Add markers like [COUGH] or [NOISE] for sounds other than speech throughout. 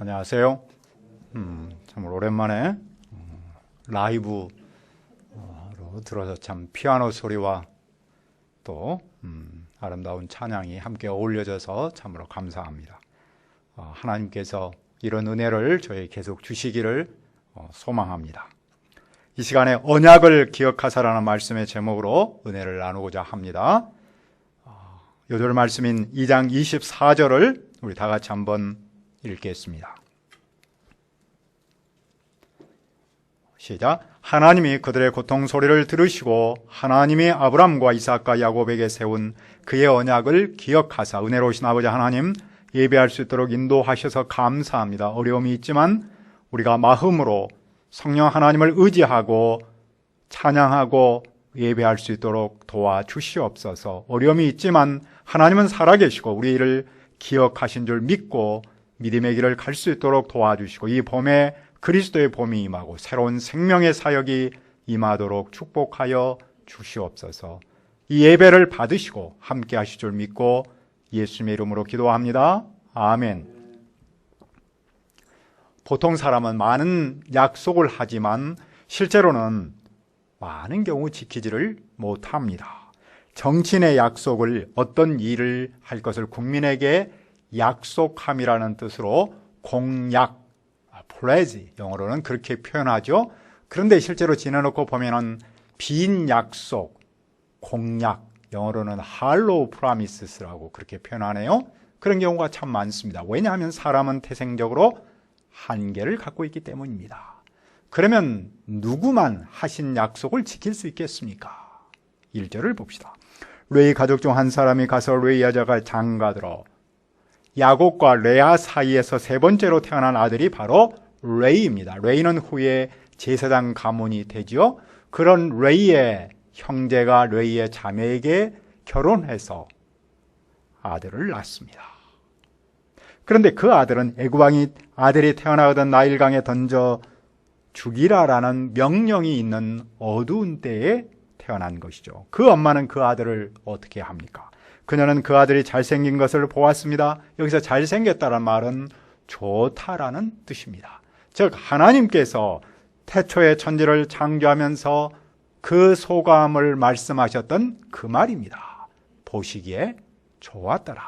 안녕하세요. 음, 정말 오랜만에 음, 라이브로 들어서 참 피아노 소리와 또 음, 아름다운 찬양이 함께 어울려져서 참으로 감사합니다. 어, 하나님께서 이런 은혜를 저희 계속 주시기를 어, 소망합니다. 이 시간에 언약을 기억하사라는 말씀의 제목으로 은혜를 나누고자 합니다. 어, 요절 말씀인 2장 24절을 우리 다 같이 한번 읽겠습니다. 시작. 하나님이 그들의 고통 소리를 들으시고 하나님이 아브람과 이삭과 야곱에게 세운 그의 언약을 기억하사 은혜로우신 아버지 하나님 예배할 수 있도록 인도하셔서 감사합니다. 어려움이 있지만 우리가 마음으로 성령 하나님을 의지하고 찬양하고 예배할 수 있도록 도와주시옵소서. 어려움이 있지만 하나님은 살아계시고 우리를 기억하신 줄 믿고 믿음의 길을 갈 수 있도록 도와주시고 이 봄에 그리스도의 봄이 임하고 새로운 생명의 사역이 임하도록 축복하여 주시옵소서. 이 예배를 받으시고 함께 하실 줄 믿고 예수님의 이름으로 기도합니다. 아멘. 보통 사람은 많은 약속을 하지만 실제로는 많은 경우 지키지를 못합니다. 정치인의 약속을 어떤 일을 할 것을 국민에게 약속함이라는 뜻으로 공약, pledge 영어로는 그렇게 표현하죠. 그런데 실제로 지내놓고 보면은 빈 약속, 공약 영어로는 hollow promises라고 그렇게 표현하네요. 그런 경우가 참 많습니다. 왜냐하면 사람은 태생적으로 한계를 갖고 있기 때문입니다. 그러면 누구만 하신 약속을 지킬 수 있겠습니까? 1절을 봅시다. 레이 가족 중 한 사람이 가서 레이 여자가 장가들어 야곱과 레아 사이에서 세 번째로 태어난 아들이 바로 레이입니다. 레이는 후에 제사장 가문이 되지요. 그런 레이의 형제가 레이의 자매에게 결혼해서 아들을 낳습니다. 그런데 그 아들은 애구왕이 아들이 태어나거든 나일강에 던져 죽이라라는 명령이 있는 어두운 때에 태어난 것이죠. 그 엄마는 그 아들을 어떻게 합니까? 그녀는 그 아들이 잘생긴 것을 보았습니다. 여기서 잘생겼다는 말은 좋다라는 뜻입니다. 즉, 하나님께서 태초의 천지를 창조하면서 그 소감을 말씀하셨던 그 말입니다. 보시기에 좋았더라.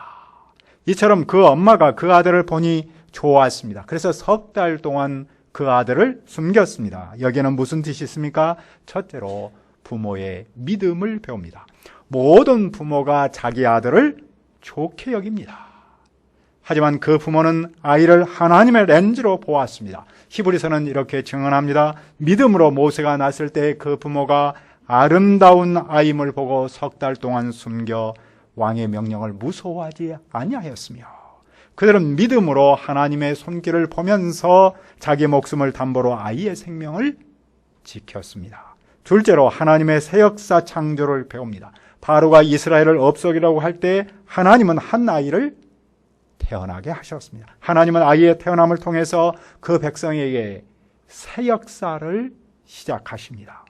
이처럼 그 엄마가 그 아들을 보니 좋았습니다. 그래서 석 달 동안 그 아들을 숨겼습니다. 여기에는 무슨 뜻이 있습니까? 첫째로 부모의 믿음을 배웁니다. 모든 부모가 자기 아들을 좋게 여깁니다. 하지만 그 부모는 아이를 하나님의 렌즈로 보았습니다. 히브리서는 이렇게 증언합니다. 믿음으로 모세가 났을 때 그 부모가 아름다운 아임을 보고 석 달 동안 숨겨 왕의 명령을 무서워하지 아니하였으며 그들은 믿음으로 하나님의 손길을 보면서 자기 목숨을 담보로 아이의 생명을 지켰습니다. 둘째로 하나님의 새 역사 창조를 배웁니다. 바로가 이스라엘을 업속이라고 할 때 하나님은 한 아이를 태어나게 하셨습니다. 하나님은 아이의 태어남을 통해서 그 백성에게 새 역사를 시작하십니다.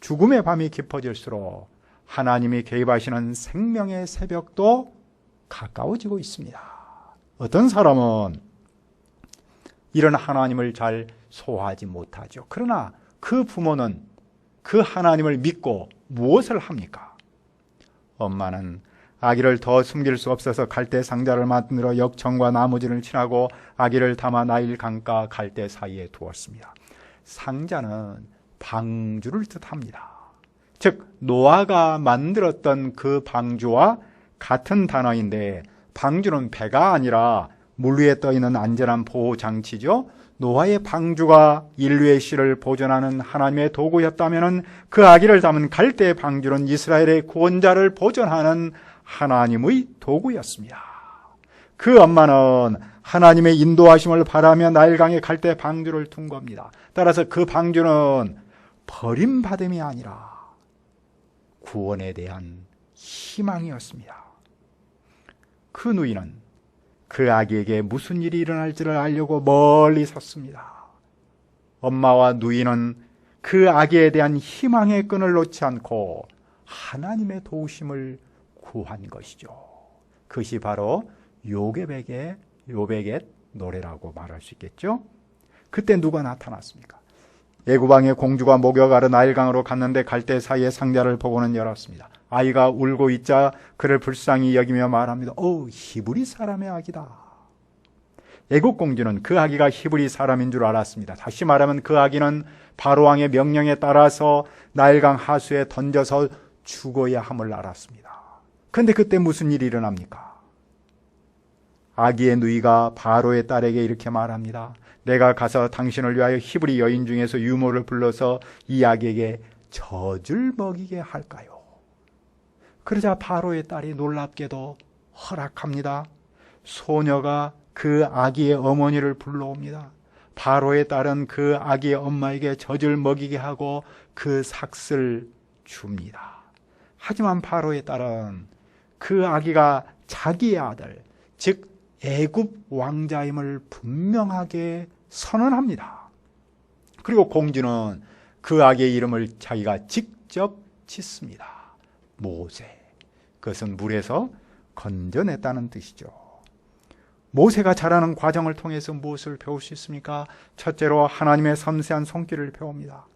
죽음의 밤이 깊어질수록 하나님이 개입하시는 생명의 새벽도 가까워지고 있습니다. 어떤 사람은 이런 하나님을 잘 소화하지 못하죠. 그러나 그 부모는 그 하나님을 믿고 무엇을 합니까? 엄마는 아기를 더 숨길 수 없어서 갈대 상자를 만들어 역청과 나무진을 칠하고 아기를 담아 나일 강가 갈대 사이에 두었습니다. 상자는 방주를 뜻합니다. 즉 노아가 만들었던 그 방주와 같은 단어인데 방주는 배가 아니라 물 위에 떠 있는 안전한 보호 장치죠. 노아의 방주가 인류의 씨를 보존하는 하나님의 도구였다면 그 아기를 담은 갈대 방주는 이스라엘의 구원자를 보존하는 하나님의 도구였습니다. 그 엄마는 하나님의 인도하심을 바라며 나일강에 갈대 방주를 둔 겁니다. 따라서 그 방주는 버림받음이 아니라 구원에 대한 희망이었습니다. 그 누이는 그 아기에게 무슨 일이 일어날지를 알려고 멀리 섰습니다. 엄마와 누이는 그 아기에 대한 희망의 끈을 놓지 않고 하나님의 도우심을 구한 것이죠. 그것이 바로 요백의 요백의 노래라고 말할 수 있겠죠. 그때 누가 나타났습니까? 애구방의 공주가 목욕하러 나일강으로 갔는데 갈대 사이에 상자를 보고는 열었습니다. 아이가 울고 있자 그를 불쌍히 여기며 말합니다. 오, 히브리 사람의 아기다. 애국 공주는 그 아기가 히브리 사람인 줄 알았습니다. 다시 말하면 그 아기는 바로 왕의 명령에 따라서 나일강 하수에 던져서 죽어야 함을 알았습니다. 그런데 그때 무슨 일이 일어납니까? 아기의 누이가 바로의 딸에게 이렇게 말합니다. 내가 가서 당신을 위하여 히브리 여인 중에서 유모를 불러서 이 아기에게 젖을 먹이게 할까요? 그러자 바로의 딸이 놀랍게도 허락합니다. 소녀가 그 아기의 어머니를 불러옵니다. 바로의 딸은 그 아기의 엄마에게 젖을 먹이게 하고 그 삭을 줍니다. 하지만 바로의 딸은 그 아기가 자기의 아들, 즉 애굽 왕자임을 분명하게 선언합니다. 그리고 공주는 그 아기의 이름을 자기가 직접 짓습니다. 모세. 그것은 물에서 건져냈다는 뜻이죠. 모세가 자라는 과정을 통해서 무엇을 배울 수 있습니까? 첫째로 하나님의 섬세한 손길을 배웁니다.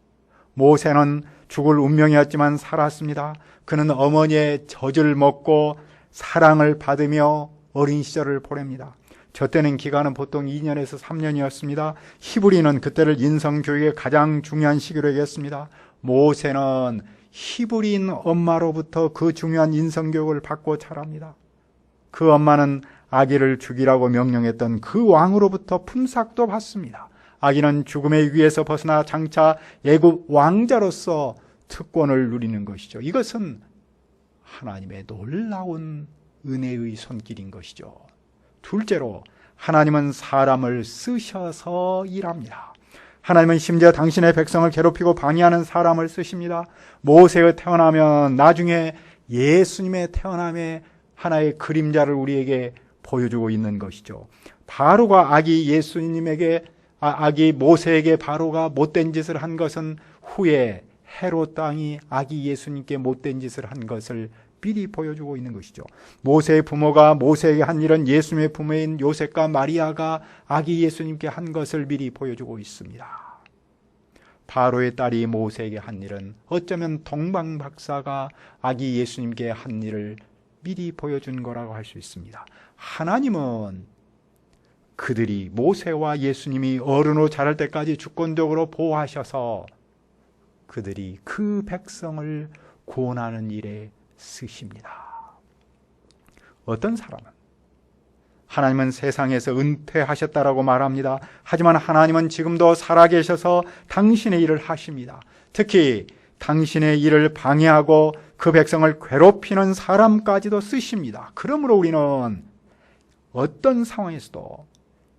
모세는 죽을 운명이었지만 살았습니다. 그는 어머니의 젖을 먹고 사랑을 받으며 어린 시절을 보냅니다. 저 때는 기간은 보통 2년에서 3년이었습니다. 히브리는 그때를 인성교육의 가장 중요한 시기로 얘기했습니다. 모세는 히브리인 엄마로부터 그 중요한 인성교육을 받고 자랍니다. 그 엄마는 아기를 죽이라고 명령했던 그 왕으로부터 품삯도 받습니다. 아기는 죽음의 위에서 벗어나 장차 애굽 왕자로서 특권을 누리는 것이죠. 이것은 하나님의 놀라운 은혜의 손길인 것이죠. 둘째로 하나님은 사람을 쓰셔서 일합니다. 하나님은 심지어 당신의 백성을 괴롭히고 방해하는 사람을 쓰십니다. 모세의 태어나면 나중에 예수님의 태어남의 하나의 그림자를 우리에게 보여주고 있는 것이죠. 바로가 아기 예수님에게 아, 아기 모세에게 바로가 못된 짓을 한 것은 후에 헤롯 땅이 아기 예수님께 못된 짓을 한 것을 미리 보여주고 있는 것이죠. 모세의 부모가 모세에게 한 일은 예수님의 부모인 요셉과 마리아가 아기 예수님께 한 것을 미리 보여주고 있습니다. 바로의 딸이 모세에게 한 일은 어쩌면 동방 박사가 아기 예수님께 한 일을 미리 보여준 거라고 할 수 있습니다. 하나님은 그들이 모세와 예수님이 어른으로 자랄 때까지 주권적으로 보호하셔서 그들이 그 백성을 구원하는 일에 쓰십니다. 어떤 사람은 하나님은 세상에서 은퇴하셨다라고 말합니다. 하지만 하나님은 지금도 살아계셔서 당신의 일을 하십니다. 특히 당신의 일을 방해하고 그 백성을 괴롭히는 사람까지도 쓰십니다. 그러므로 우리는 어떤 상황에서도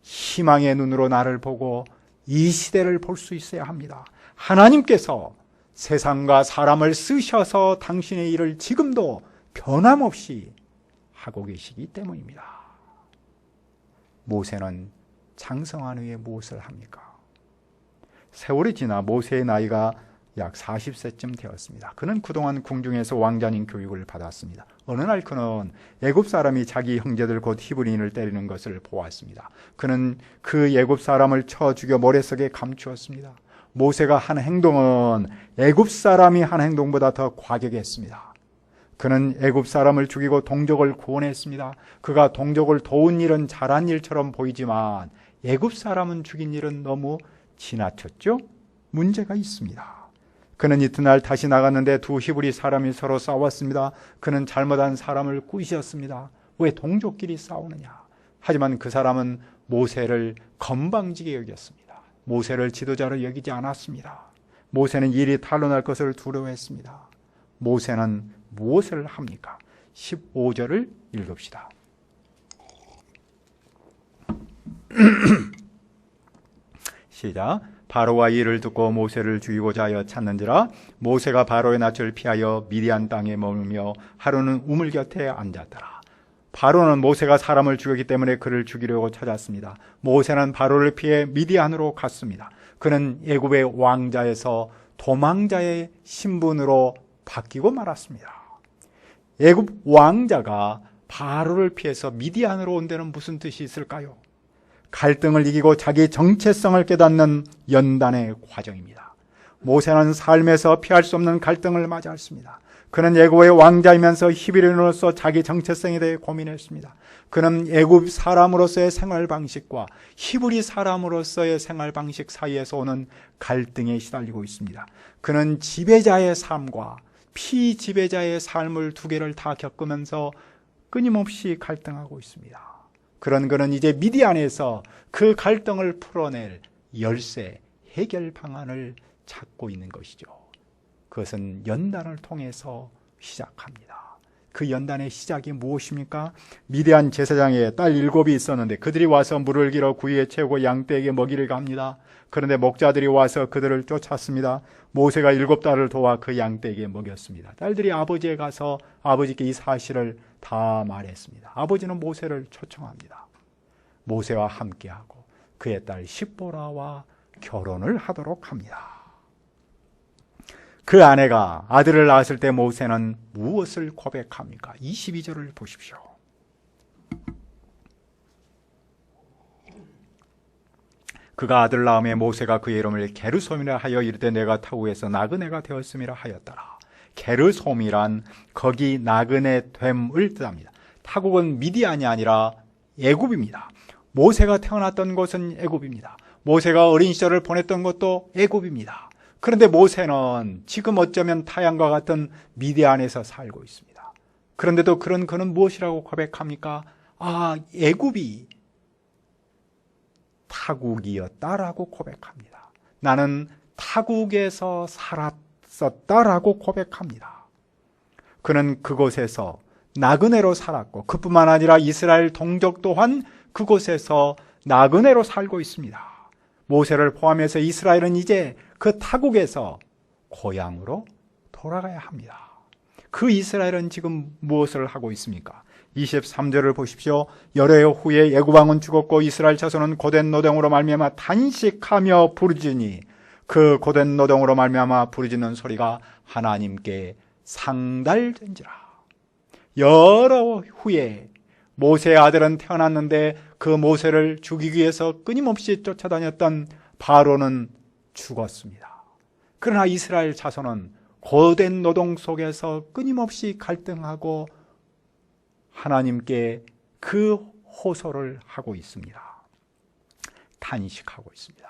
희망의 눈으로 나를 보고 이 시대를 볼 수 있어야 합니다. 하나님께서 세상과 사람을 쓰셔서 당신의 일을 지금도 변함없이 하고 계시기 때문입니다. 모세는 장성한 후에 무엇을 합니까? 세월이 지나 모세의 나이가 약 40세쯤 되었습니다. 그는 그동안 궁중에서 왕자님 교육을 받았습니다. 어느 날 그는 애굽 사람이 자기 형제들 곧 히브리인을 때리는 것을 보았습니다. 그는 그 애굽 사람을 쳐 죽여 모래 속에 감추었습니다. 모세가 한 행동은 애굽 사람이 한 행동보다 더 과격했습니다. 그는 애굽 사람을 죽이고 동족을 구원했습니다. 그가 동족을 도운 일은 잘한 일처럼 보이지만 애굽 사람은 죽인 일은 너무 지나쳤죠? 문제가 있습니다. 그는 이튿날 다시 나갔는데 두 히브리 사람이 서로 싸웠습니다. 그는 잘못한 사람을 꾸짖었습니다. 왜 동족끼리 싸우느냐? 하지만 그 사람은 모세를 건방지게 여겼습니다. 모세를 지도자로 여기지 않았습니다. 모세는 일이 탄로날 것을 두려워했습니다. 모세는 무엇을 합니까? 15절을 읽읍시다. [CLEARS THROAT] 시작. 바로와 이를 듣고 모세를 죽이고자 하여 찾는지라 모세가 바로의 낯을 피하여 미디안 땅에 머물며 하루는 우물 곁에 앉았더라. 바로는 모세가 사람을 죽였기 때문에 그를 죽이려고 찾았습니다. 모세는 바로를 피해 미디안으로 갔습니다. 그는 애굽의 왕자에서 도망자의 신분으로 바뀌고 말았습니다. 애굽 왕자가 바로를 피해서 미디안으로 온 데는 무슨 뜻이 있을까요? 갈등을 이기고 자기 정체성을 깨닫는 연단의 과정입니다. 모세는 삶에서 피할 수 없는 갈등을 맞이했습니다. 그는 애굽의 왕자이면서 히브리인으로서 자기 정체성에 대해 고민했습니다. 그는 애굽 사람으로서의 생활 방식과 히브리 사람으로서의 생활 방식 사이에서 오는 갈등에 시달리고 있습니다. 그는 지배자의 삶과 피지배자의 삶을 두 개를 다 겪으면서 끊임없이 갈등하고 있습니다. 그런 그는 이제 미디안에서 그 갈등을 풀어낼 열쇠, 해결 방안을 찾고 있는 것이죠. 그것은 연단을 통해서 시작합니다. 그 연단의 시작이 무엇입니까? 미대한 제사장의 딸 일곱이 있었는데 그들이 와서 물을 길어 구이에 채우고 양떼에게 먹이를 갑니다. 그런데 목자들이 와서 그들을 쫓았습니다. 모세가 일곱 딸을 도와 그 양떼에게 먹였습니다. 딸들이 아버지에 가서 아버지께 이 사실을 다 말했습니다. 아버지는 모세를 초청합니다. 모세와 함께하고 그의 딸 십보라와 결혼을 하도록 합니다. 그 아내가 아들을 낳았을 때 모세는 무엇을 고백합니까? 22절을 보십시오. 그가 아들 낳음에 모세가 그의 이름을 게르솜이라 하여 이르되 내가 타국에서 나그네가 되었음이라 하였더라. 게르솜이란 거기 나그네 됨을 뜻합니다. 타국은 미디안이 아니라 애굽입니다. 모세가 태어났던 곳은 애굽입니다. 모세가 어린 시절을 보냈던 것도 애굽입니다. 그런데 모세는 지금 어쩌면 타양과 같은 미디안에서 살고 있습니다. 그런데도 그런 그는 무엇이라고 고백합니까? 아, 애굽이 타국이었다라고 고백합니다. 나는 타국에서 살았었다라고 고백합니다. 그는 그곳에서 나그네로 살았고 그뿐만 아니라 이스라엘 동족 또한 그곳에서 나그네로 살고 있습니다. 모세를 포함해서 이스라엘은 이제 그 타국에서 고향으로 돌아가야 합니다. 그 이스라엘은 지금 무엇을 하고 있습니까? 23절을 보십시오. 열흘 후에 예구방은 죽었고 이스라엘 자손은 고된 노동으로 말미암아 단식하며 부르짖니 그 고된 노동으로 말미암아 부르짖는 소리가 하나님께 상달된지라. 여러 후에 모세의 아들은 태어났는데 그 모세를 죽이기 위해서 끊임없이 쫓아다녔던 바로는 죽었습니다. 그러나 이스라엘 자손은 고된 노동 속에서 끊임없이 갈등하고 하나님께 그 호소를 하고 있습니다. 탄식하고 있습니다.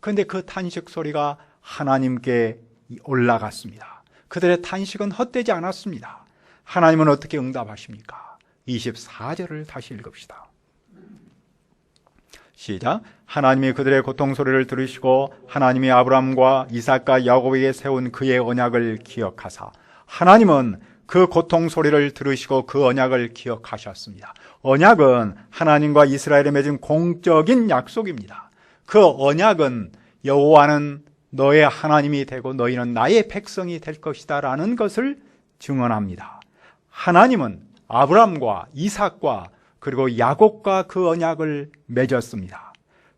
그런데 그 탄식 소리가 하나님께 올라갔습니다. 그들의 탄식은 헛되지 않았습니다. 하나님은 어떻게 응답하십니까? 24절을 다시 읽읍시다. 시작. 하나님이 그들의 고통 소리를 들으시고 하나님이 아브람과 이삭과 야곱에게 세운 그의 언약을 기억하사 하나님은 그 고통 소리를 들으시고 그 언약을 기억하셨습니다. 언약은 하나님과 이스라엘에 맺은 공적인 약속입니다. 그 언약은 여호와는 너의 하나님이 되고 너희는 나의 백성이 될 것이다라는 것을 증언합니다. 하나님은 아브람과 이삭과 그리고 야곱과 그 언약을 맺었습니다.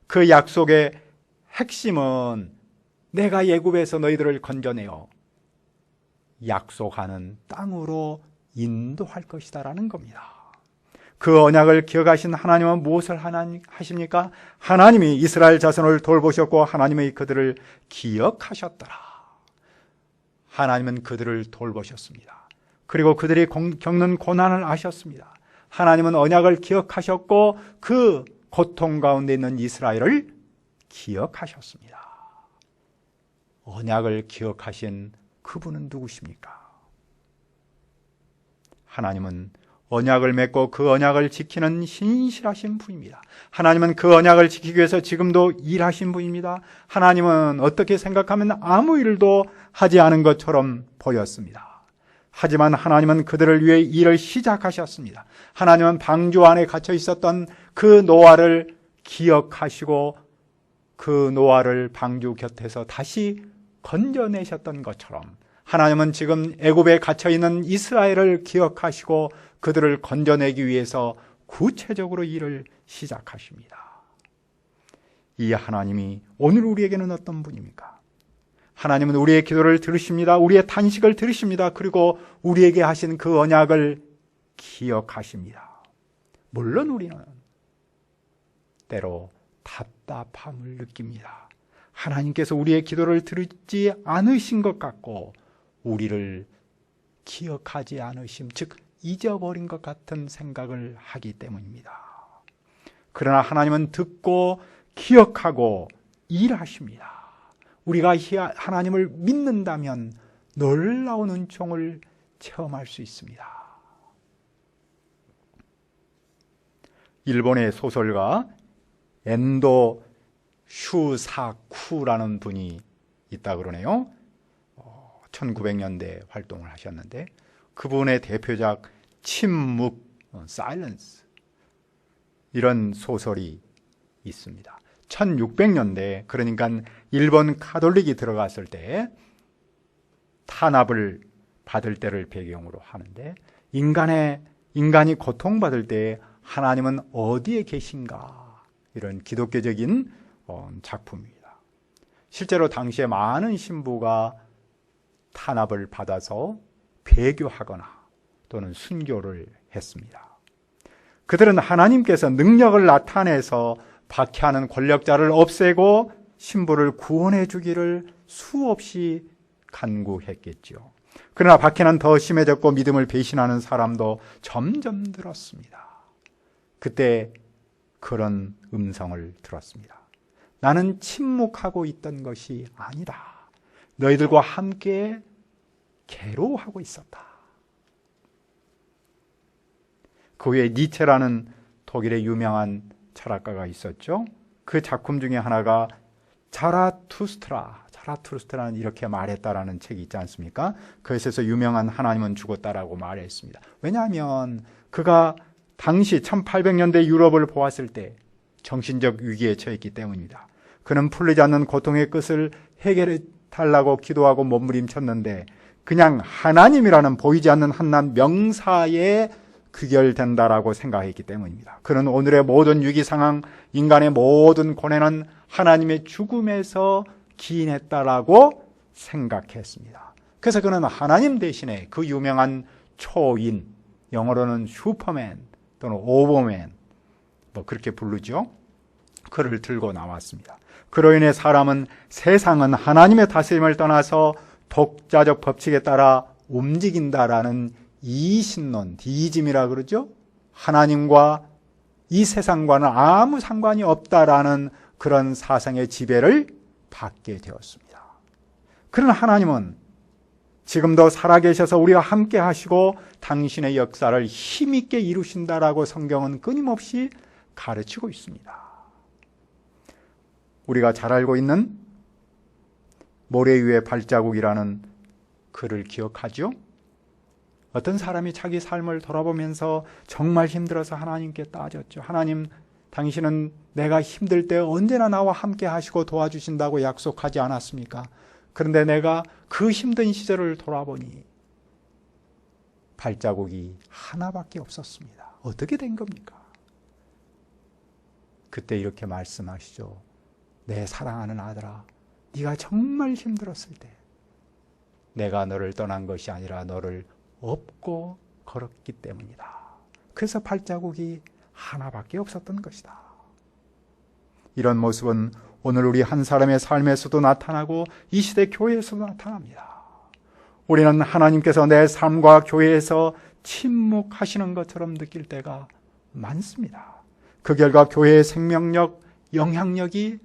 그 약속의 핵심은 내가 예굽에서 너희들을 건져내어 약속하는 땅으로 인도할 것이다라는 겁니다. 그 언약을 기억하신 하나님은 무엇을 하십니까? 하나님이 이스라엘 자손을 돌보셨고 하나님의 그들을 기억하셨더라. 하나님은 그들을 돌보셨습니다. 그리고 그들이 겪는 고난을 아셨습니다. 하나님은 언약을 기억하셨고 그 고통 가운데 있는 이스라엘을 기억하셨습니다. 언약을 기억하신 그분은 누구십니까? 하나님은 언약을 맺고 그 언약을 지키는 신실하신 분입니다. 하나님은 그 언약을 지키기 위해서 지금도 일하신 분입니다. 하나님은 어떻게 생각하면 아무 일도 하지 않은 것처럼 보였습니다. 하지만 하나님은 그들을 위해 일을 시작하셨습니다. 하나님은 방주 안에 갇혀 있었던 그 노아를 기억하시고 그 노아를 방주 곁에서 다시 건져내셨던 것처럼 하나님은 지금 애굽에 갇혀 있는 이스라엘을 기억하시고 그들을 건져내기 위해서 구체적으로 일을 시작하십니다. 이 하나님이 오늘 우리에게는 어떤 분입니까? 하나님은 우리의 기도를 들으십니다. 우리의 탄식을 들으십니다. 그리고 우리에게 하신 그 언약을 기억하십니다. 물론 우리는 때로 답답함을 느낍니다. 하나님께서 우리의 기도를 들지 않으신 것 같고 우리를 기억하지 않으심, 즉 잊어버린 것 같은 생각을 하기 때문입니다. 그러나 하나님은 듣고 기억하고 일하십니다. 우리가 하나님을 믿는다면 놀라운 은총을 체험할 수 있습니다. 일본의 소설가 엔도 슈사쿠라는 분이 있다 그러네요. 1900년대 활동을 하셨는데 그분의 대표작 침묵, 사일런스 이런 소설이 있습니다. 1600년대 그러니까 일본 카톨릭이 들어갔을 때 탄압을 받을 때를 배경으로 하는데 인간의 인간이 고통받을 때 하나님은 어디에 계신가 이런 기독교적인 어, 작품입니다. 실제로 당시에 많은 신부가 탄압을 받아서 배교하거나 또는 순교를 했습니다. 그들은 하나님께서 능력을 나타내서 박해하는 권력자를 없애고 신부를 구원해 주기를 수없이 간구했겠죠. 그러나 박해는 더 심해졌고 믿음을 배신하는 사람도 점점 늘었습니다. 그때 그런 음성을 들었습니다. 나는 침묵하고 있던 것이 아니다. 너희들과 함께 괴로워하고 있었다. 그 후에 니체라는 독일의 유명한 철학가가 있었죠. 그 작품 중에 하나가 자라투스트라, 자라투스트라는 이렇게 말했다라는 책이 있지 않습니까? 그것에서 유명한 하나님은 죽었다라고 말했습니다. 왜냐하면 그가 당시 1800년대 유럽을 보았을 때 정신적 위기에 처했기 때문입니다. 그는 풀리지 않는 고통의 끝을 해결해 달라고 기도하고 몸부림쳤는데 그냥 하나님이라는 보이지 않는 한낱 명사에 귀결된다라고 생각했기 때문입니다. 그는 오늘의 모든 위기 상황, 인간의 모든 고뇌는 하나님의 죽음에서 기인했다라고 생각했습니다. 그래서 그는 하나님 대신에 그 유명한 초인, 영어로는 슈퍼맨 또는 오버맨, 뭐 그렇게 부르죠. 그를 들고 나왔습니다. 그로 인해 사람은 세상은 하나님의 다스림을 떠나서 독자적 법칙에 따라 움직인다라는 이신론, 디즘이라 그러죠. 하나님과 이 세상과는 아무 상관이 없다라는 그런 사상의 지배를 받게 되었습니다. 그런 하나님은 지금도 살아계셔서 우리와 함께 하시고 당신의 역사를 힘있게 이루신다라고 성경은 끊임없이 가르치고 있습니다. 우리가 잘 알고 있는 모래 위의 발자국이라는 글을 기억하죠? 어떤 사람이 자기 삶을 돌아보면서 정말 힘들어서 하나님께 따졌죠. 하나님, 당신은 내가 힘들 때 언제나 나와 함께 하시고 도와주신다고 약속하지 않았습니까? 그런데 내가 그 힘든 시절을 돌아보니 발자국이 하나밖에 없었습니다. 어떻게 된 겁니까? 그때 이렇게 말씀하시죠. 내 사랑하는 아들아, 네가 정말 힘들었을 때 내가 너를 떠난 것이 아니라 너를 업고 걸었기 때문이다. 그래서 발자국이 하나밖에 없었던 것이다. 이런 모습은 오늘 우리 한 사람의 삶에서도 나타나고 이 시대 교회에서도 나타납니다. 우리는 하나님께서 내 삶과 교회에서 침묵하시는 것처럼 느낄 때가 많습니다. 그 결과 교회의 생명력, 영향력이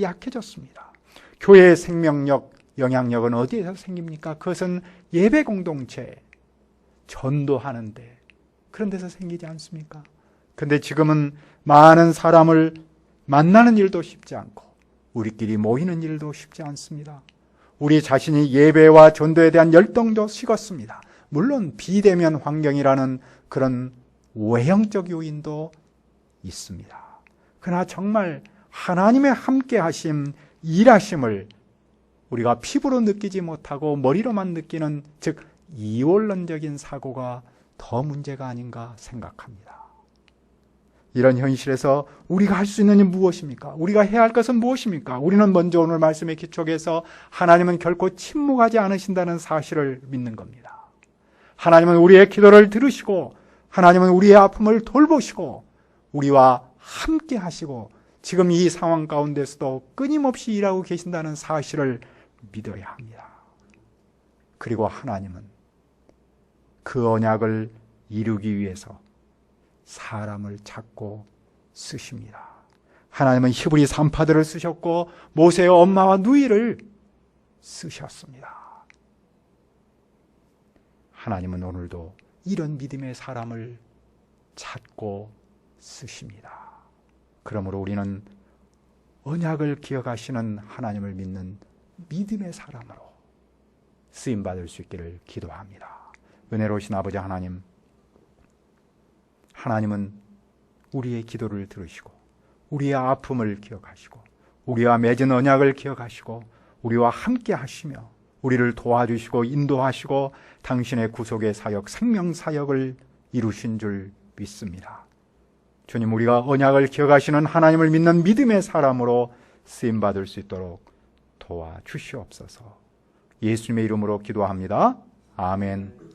약해졌습니다. 교회의 생명력, 영향력은 어디에서 생깁니까? 그것은 예배 공동체, 전도하는데 그런 데서 생기지 않습니까? 근데 지금은 많은 사람을 만나는 일도 쉽지 않고 우리끼리 모이는 일도 쉽지 않습니다. 우리 자신이 예배와 전도에 대한 열정도 식었습니다. 물론 비대면 환경이라는 그런 외형적 요인도 있습니다. 그러나 정말 하나님의 함께 하심, 일하심을 우리가 피부로 느끼지 못하고 머리로만 느끼는 즉 이원론적인 사고가 더 문제가 아닌가 생각합니다. 이런 현실에서 우리가 할 수 있는 일 무엇입니까? 우리가 해야 할 것은 무엇입니까? 우리는 먼저 오늘 말씀의 기초에서 하나님은 결코 침묵하지 않으신다는 사실을 믿는 겁니다. 하나님은 우리의 기도를 들으시고 하나님은 우리의 아픔을 돌보시고 우리와 함께 하시고 지금 이 상황 가운데서도 끊임없이 일하고 계신다는 사실을 믿어야 합니다. 그리고 하나님은 그 언약을 이루기 위해서 사람을 찾고 쓰십니다. 하나님은 히브리 산파들을 쓰셨고 모세의 엄마와 누이를 쓰셨습니다. 하나님은 오늘도 이런 믿음의 사람을 찾고 쓰십니다. 그러므로 우리는 언약을 기억하시는 하나님을 믿는 믿음의 사람으로 쓰임 받을 수 있기를 기도합니다. 은혜로우신 아버지 하나님, 하나님은 우리의 기도를 들으시고 우리의 아픔을 기억하시고 우리와 맺은 언약을 기억하시고 우리와 함께 하시며 우리를 도와주시고 인도하시고 당신의 구속의 사역, 생명 사역을 이루신 줄 믿습니다. 주님, 우리가 언약을 기억하시는 하나님을 믿는 믿음의 사람으로 쓰임 받을 수 있도록 도와주시옵소서. 예수님의 이름으로 기도합니다. 아멘.